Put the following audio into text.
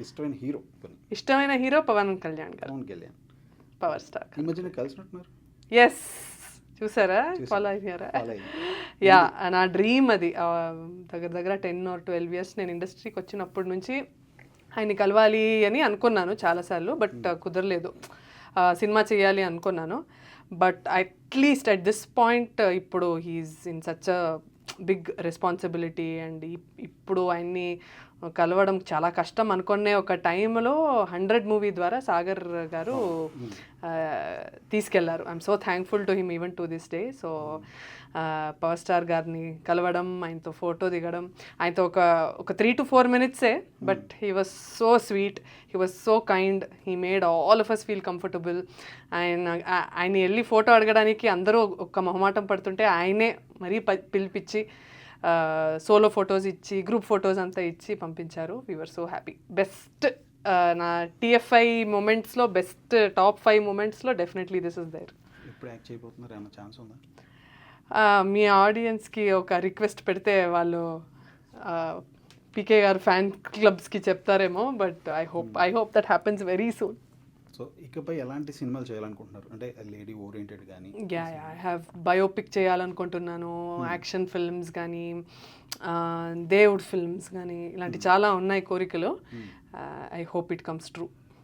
ఇష్టమైన హీరో ఇష్టమైన హీరో పవన్ కళ్యాణ్ గారు. పవన్ కళ్యాణ్. Power star. ఈ మధ్యన కలిసినట్టున్నారు? ఎస్ చూసారా? చూసా. ఫాలో అయ్యాను. యా నా డ్రీమ్ అది. దగ్గర దగ్గర టెన్ ఆర్ ట్వెల్వ్ ఇయర్స్ నేను ఇండస్ట్రీకి వచ్చినప్పటి నుంచి ఆయన్ని కలవాలి అని అనుకున్నాను చాలాసార్లు బట్ కుదరలేదు. ఆ, సినిమా చేయాలి అనుకున్నాను. But at least at this point ఇప్పుడు he's in such big responsibility and ఇప్పుడు ఆయన్ని కలవడం చాలా కష్టం అనుకునే ఒక టైంలో హండ్రెడ్ మూవీ ద్వారా సాగర్ గారు hmm. తీసుకెళ్ళారు. I'm so thankful to him even to this day so power star గారిని కలవడం ఆయనతో ఫోటో దిగడం ఆయనతో ఒక ఒక three two four మినిట్సే but he was so sweet he was so kind he made all of us feel comfortable ఆయన ఆయన వెళ్ళి ఫోటో అడగడానికి అందరూ ఒక మొహమాటం పడుతుంటే ఆయనే మరీ ప- పిలిపించి సోలో ఫొటోస్ ఇచ్చి గ్రూప్ ఫొటోస్ అంతా ఇచ్చి పంపించారు. వీఆర్ సో హ్యాపీ బెస్ట్ నా టిఎఫ్ఐ మూమెంట్స్లో బెస్ట్ టాప్ ఫైవ్ మూమెంట్స్లో డెఫినెట్లీ దిస్ ఇస్ దేర్ ఎప్పుడు యాక్ట్ చేయబోతున్నారు ఏమైనా ఛాన్స్ ఉందా? మీ ఆడియన్స్కి ఒక రిక్వెస్ట్ పెడితే వాళ్ళు పీకే గారు ఫ్యాన్ క్లబ్స్కి చెప్తారేమో but I hope I hope that happens very soon so ఇకపై ఎలాంటి సినిమాలు చేయాలనుకుంటున్నారు? అంటే లేడీ ఓరియంటెడ్ కానీ యా ఐ హ్యావ్ బయోపిక్ చేయాలనుకుంటున్నాను యాక్షన్ ఫిల్మ్స్ కానీ దేవుడ్ ఫిల్మ్స్ కానీ ఇలాంటి చాలా ఉన్నాయి కోరికలు. I hope it comes true